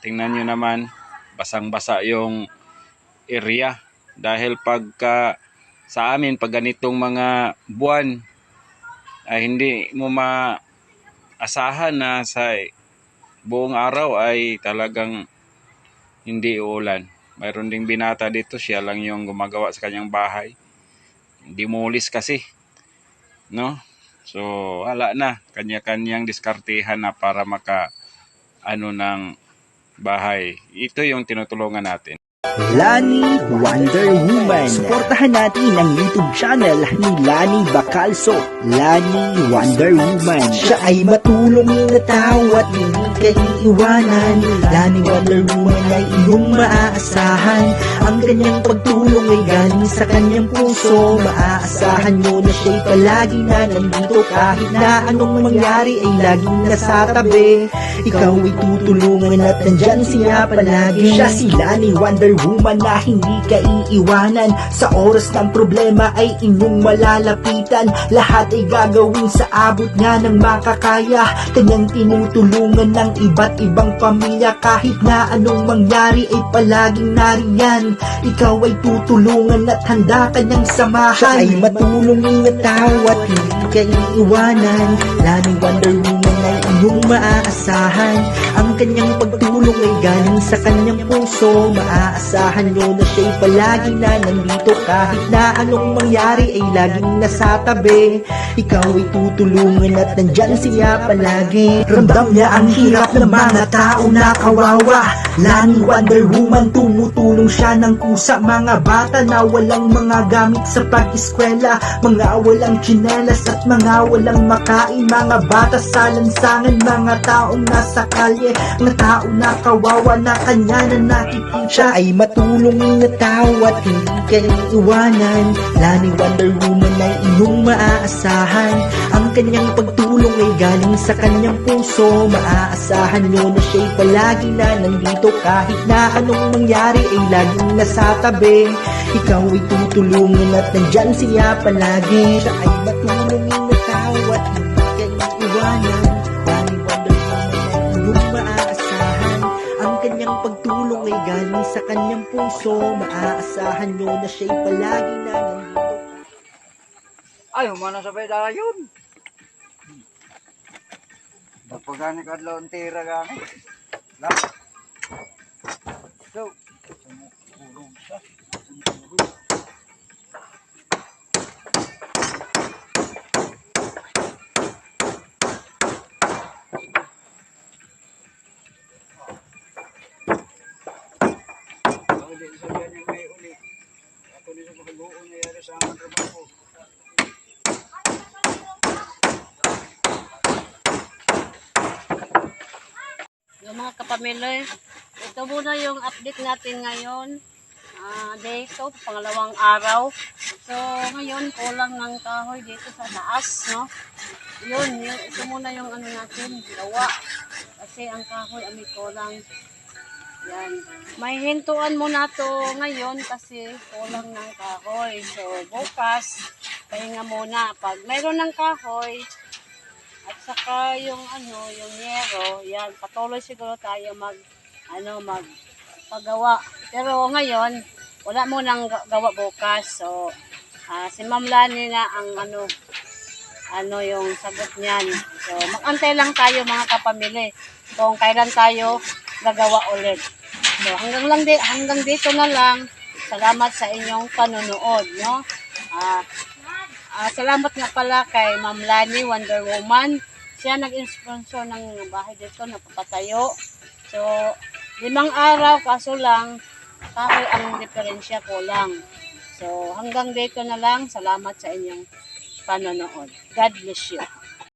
tingnan nyo naman, basang-basa yung area. Dahil pagka sa amin, pag ganitong mga buwan, ay hindi mo maasahan na sa buong araw ay talagang hindi uulan. Mayroon ding binata dito, siya lang yung gumagawa sa kanyang bahay. Dimulis kasi. No? So, wala na. Kanya-kanyang diskartehan na para maka ano ng bahay. Ito yung tinutulungan natin. Lani Wonder Woman. Suportahan natin ang YouTube channel ni Lani Bacalso. Lani Wonder Woman. Siya ay matulong na tao at hindi ka iiwanan. Lani Wonder Woman ay iyong maaasahan. Ang kanyang pagtulong ay galing sa kanyang puso. Maaasahan nyo na siya'y palagi na nandito kahit na anong mangyari ay laging nasa tabi. Ikaw ay tutulungan at nandyan siya palagi. Siya si Lani Wonder Woman na hindi ka iiwanan. Sa oras ng problema ay inyong malalapitan. Lahat ay gagawin sa abot niya ng makakaya. Kanyang tinutulungan ng iba't ibang pamilya. Kahit na anong mangyari ay palaging nariyan. Ikaw ay tutulungan at handa kanyang samahan. Siya ay matulong na tao at hindi ka iiwanan. Lani Wonder Woman ay inyong maaasahan. Ang kanyang pagtulong ay galing sa kanyang puso. Maaasahan nyo na siya'y palagi na nandito kahit na anong mangyari ay laging nasa tabi. Ikaw ay tutulungan at nandyan siya palagi. Ramdam niya ang hirap ng mga tao na kawawa. Lani Wonder Woman tumutulong siya ng kusa mga bata na walang mga gamit sa pag-eskwela. Mga walang tsinelas at mga walang makain. Mga bata sa lansangan, mga taong nasa kalye. Mga tao na kawawa na kanya na nakikita. Siya ay matulong na tao at hindi ka iiwanan. Lani Wonder Woman ay inyong maaasahan. Ang kanyang pagtulong ay galing sa kanyang puso. Maaasahan nyo na siya'y palagi na nandito kahit na anong mangyari ay laging nasa tabi. Ikaw ay tutulungan at nandyan siya palagi. Siya ay matulong na tao at hindi ka inyong maaasahan. Ang kanyang pagtulong ay galing sa kanyang puso. Maaasahan nyo na siya'y palagi na nandito. Ay, humana sa pwede yun. Pagpagani ka adlaw ang tira gani. Lang. So, sumulong siya. Sumulong. Uli sa ganyan may uli. Ako din sa pagkagoon na yari sa amang trabaho. Yung mga kapamilya, ito muna yung update natin ngayon. Ah, day 2, pangalawang araw. So, ngayon, kulang ng kahoy dito sa taas, no? Yun, yun, ito muna yung ano natin, gawa. Kasi ang kahoy may kulang. Yan. May hintuan muna to ngayon kasi kulang ng kahoy. So, bukas, pahinga muna. Pag mayroon ng kahoy, at saka yung ano, yung yero, yan, patuloy siguro tayo mag, ano, mag paggawa. Pero ngayon, wala mo nang ga- gawa bukas. So, ah, si Ma'am Lani na ang ano, ano yung sagot niyan. So, makantay lang tayo mga kapamili kung kailan tayo gagawa ulit. So, hanggang lang di, hanggang dito na lang. Salamat sa inyong panonood, no? Ah, Ah, salamat nga pala kay Ma'am Lani Wonder Woman. Siya nag-sponsor ng bahay dito na papatayo. So, limang araw kaso lang kahoy ang diferensya ko lang. So, hanggang dito na lang. Salamat sa inyong panonood. God bless you.